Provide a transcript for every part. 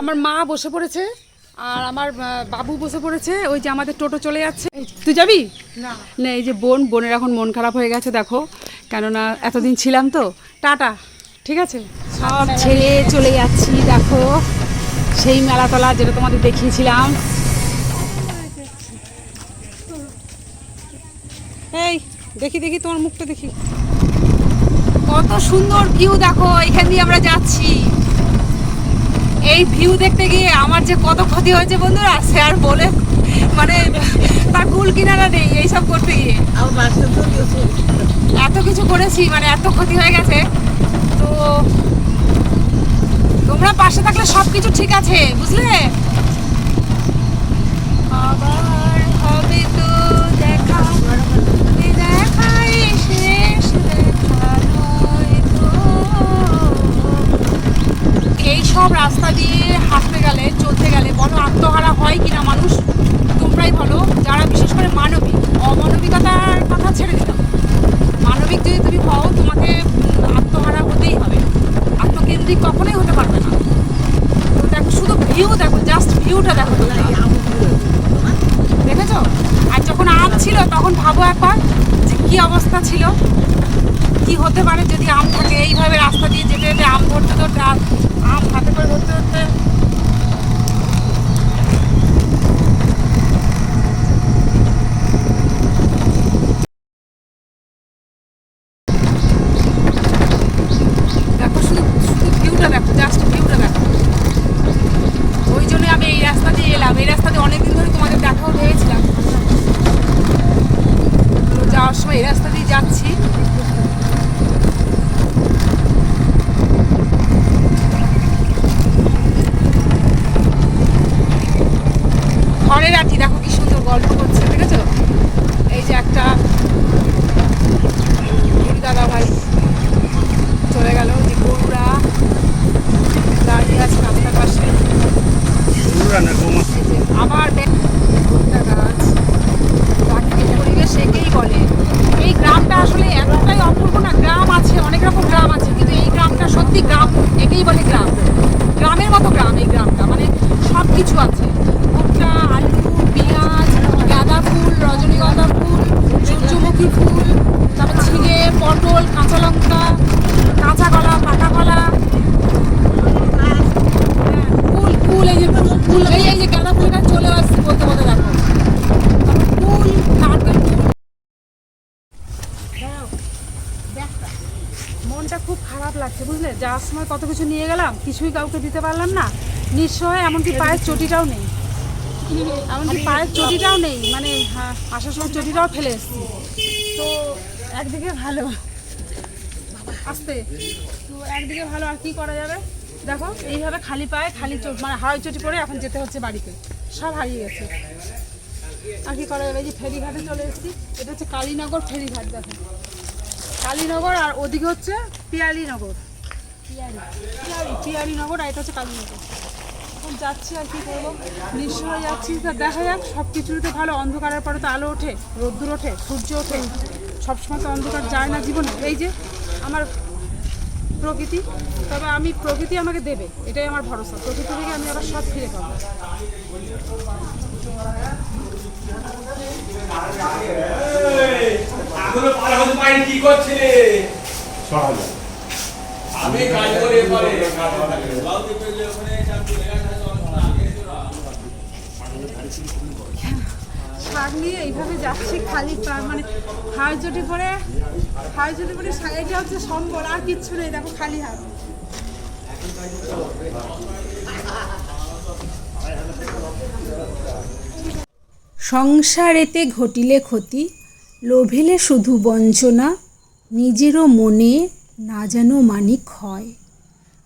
আমার মা বসে পড়েছে আর আমার বাবু বসে পড়েছে। ওই যে আমাদের টোটো চলে যাচ্ছে। তুই যাবি? না। এই যে বোন বোনের এখন মন খারাপ হয়ে গেছে দেখো। কেননা এতদিন ছিলাম তো। টাটা ঠিক আছে? সব ছেড়ে চলে যাচ্ছি দেখো। সেই মেলাতলা যেটা তোমাদের দেখিয়েছিলাম। এই দেখি দেখি তোমার মুখটা দেখি। কত সুন্দর ভিউ দেখো এখান দিয়ে আমরা যাচ্ছি। এই ভিউ দেখতে গিয়ে আমার যে কত ক্ষতি হয়েছে বন্ধুরা সে আর বলে মানে তার কুল কিনারা নেই এইসব করতে গিয়ে। এত কিছু করেছি মানে এত ক্ষতি হয়ে গেছে। তো তোমরা পাশে থাকলে সব কিছু ঠিক আছে বুঝলে? সব রাস্তা দিয়ে হাঁটতে গেলে, চলতে গেলে বলো আত্মহারা হয় কিনা মানুষ, তোমরাই বলো। যারা বিশেষ করে মানবিক, অমানবিকতার কথা ছেড়ে দিতাম মানবিক যদি তুমি হও, তোমাকে আত্মহারা হতেই হবে। আত্মকেন্দ্রিক কখনোই হতে পারবে না। তো দেখো, শুধু ভিউ দেখো জাস্ট ভিউটা দেখো। দেখেছ? আর যখন আম ছিল, তখন ভাবো একবার যে কী অবস্থা ছিল। কি হতে পারে যদি আম থাকে? এইভাবে রাস্তা দিয়ে যেতে যেতে আম ধরতে ধরতে আম হাতে করে ধরতে ধরতে দেখো শুধু শুধু ভিউটা দেখো জাস্ট ভিউটা দেখো ওই জন্য আমি এই রাস্তা দিয়ে এলাম এই রাস্তা দিয়ে অনেকদিন ধরে তোমাদের দেখাও ভেবেছিলাম তো যাওয়ার সময় এই রাস্তা দিয়ে যাচ্ছি ঘরের আঠি দেখো কি সুন্দর গল্প করছে দেখেছ এই যে একটা বুড়ি দাদা ভাই চলে গেল যে গরুরা দাঁড়িয়ে আছে রাস্তার পাশে এই যে আবার বে- ভুট্টা গাছ প্রাকৃতিক পরিবেশ একেই বলে এই গ্রামটা আসলে এতটাই অপূর্ব না গ্রাম আছে অনেক রকম গ্রাম আছে কিন্তু এই গ্রামটা সত্যি গ্রাম একেই বলে গ্রাম গ্রামের মতো গ্রাম এই গ্রামটা মানে সব কিছু আছে ভুট্টা আলু পেঁয়াজ গাঁদা ফুল রজনীগন্ধা ফুল সূর্যমুখী ফুল তারপর ঝিঙে পটল কাঁচা লঙ্কা কাঁচা কলা পাকা কলা হ্যাঁ, ফুল ফুল এই যে ফুল এই এই যে গাঁদা ফুলটা চলে আসছে বলতে বলতে দেখো তারপর ফুল নারকেল ফুল দাঁড়াও, ব্যাগটা। মনটা খুব খারাপ লাগছে বুঝলে? যাওয়ার সময় কত কিছু নিয়ে গেলাম কিছুই কাউকে দিতে পারলাম না। নিশ্চয় এমনকি পায়ের চটিটাও নেই। এমনকি পায়ের চটিটাও নেই মানে হ্যাঁ, আসার সময় চটিটাও ফেলে এসেছি। তো একদিকে ভালো। আসতে। তো একদিকে ভালো আর কি করা যাবে? দেখো এইভাবে খালি পায়ে খালি চোট মানে হাওয়াই চটি পরে এখন যেতে হচ্ছে বাড়িতে। সব হারিয়ে গেছে। আর কি করা যাবে? এই যে ফেরিঘাটে চলে এসেছি এটা হচ্ছে কালীনগর ফেরিঘাট দেখো। কালীনগর আর ওদিকে হচ্ছে পিয়ালিনগর। পিয়ালি পিয়ালি, পিয়ালিনগর আর এটা হচ্ছে কালীনগর। এখন যাচ্ছি আর কি করব নিশ্চয় যাচ্ছি। তা দেখা যাক সব কিছুরই তো ভালো অন্ধকারের পরে তো আলো ওঠে, রোদ্দুর ওঠে, সূর্য ওঠে। সবসময় তো অন্ধকার যায় না জীবনে। এই যে, আমার প্রকৃতি তবে আমি প্রকৃতি আমাকে দেবে এটাই আমার ভরসা। প্রকৃতি থেকে আমি আবার সব ফিরে পাবো। কি করছিলে? আমি কাজ করে পরে। নিয়ে এইভাবে যাচ্ছি খালি মানে হাড় চটি পরে, হাড় চটি পরে এটা হচ্ছে সম্বল আর কিচ্ছু নেই, দেখো খালি হাত সংসারেতে ঘটিলে ক্ষতি, লোভিলে শুধু বঞ্চনা, নিজেরও মনে না যেন মানিক হয়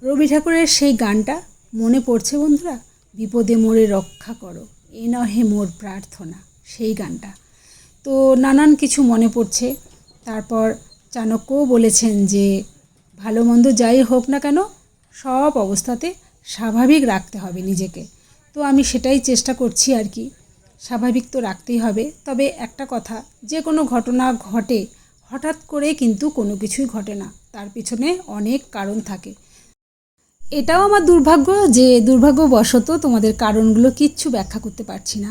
রবি ঠাকুরের সেই গানটা মনে পড়ছে বন্ধুরা? বিপদে মোরে রক্ষা করো, এ নহে মোর প্রার্থনা। সেই গানটা। তো নানান কিছু মনে পড়ছে। তারপর চাণক্যও বলেছেন যে, ভালো মন্দ যাই হোক না কেন, সব অবস্থাতে স্বাভাবিক রাখতে হবে নিজেকে। তো আমি সেটাই চেষ্টা করছি আর কি। স্বাভাবিক তো রাখতেই হবে। তবে একটা কথা, যে কোনো ঘটনা ঘটে, হঠাৎ করে কিন্তু কোনো কিছুই ঘটে না। তার পিছনে অনেক কারণ থাকে। এটাও আমার দুর্ভাগ্য যে, দুর্ভাগ্যবশত তোমাদের কারণগুলো কিচ্ছু ব্যাখ্যা করতে পারছি না।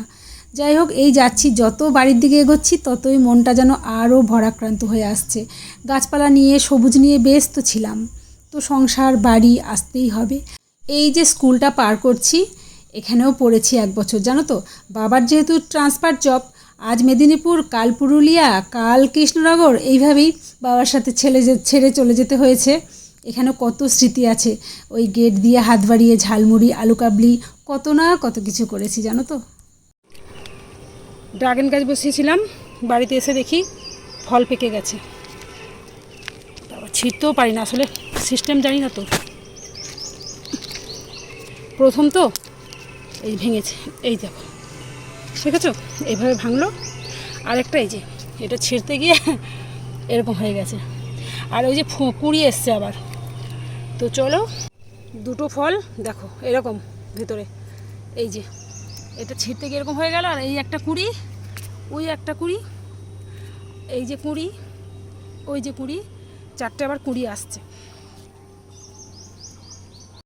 যাই হোক, এই যাচ্ছি। যত বাড়ির দিকে এগোচ্ছি, ততই মনটা যেন আরও ভরাক্রান্ত হয়ে আসছে। গাছপালা নিয়ে, সবুজ নিয়ে ব্যস্ত ছিলাম। তো সংসার, বাড়ি আসতেই হবে। এই যে স্কুলটা পার করছি, এখানেও পড়েছি এক বছর। জানো তো, বাবার যেহেতু ট্রান্সফার জব, আজ মেদিনীপুর, কাল পুরুলিয়া, কাল কৃষ্ণনগর, এইভাবেই বাবার সাথে ছেলে যে- ছেড়ে চলে যেতে হয়েছে। এখানে কত স্মৃতি আছে। ওই গেট দিয়ে হাত বাড়িয়ে ঝালমুড়ি আলু কাবলি কত না কত কিছু করেছি, জানো তো। ড্রাগন গাছ বসিয়েছিলাম, বাড়িতে এসে দেখি ফল পেকে গেছে। তারপর ছিঁড়তেও পারি না, আসলে সিস্টেম জানি না তো। প্রথম তো এই ভেঙেছে, এই দেখো। ঠিক আছে এইভাবে ভাঙলো। আরেকটা এই যে, এটা ছিঁড়তে গিয়ে এরকম হয়ে গেছে। আর ওই যে কুড়ি এসছে আবার। তো চলো, দুটো ফল, দেখো, এরকম ভেতরে। এই যে এটা ছিঁড়তে গিয়ে এরকম হয়ে গেল, আর এই একটা কুড়ি, ওই একটা কুড়ি, এই যে কুড়ি, ওই যে কুড়ি, চারটে আবার কুড়ি আসছে।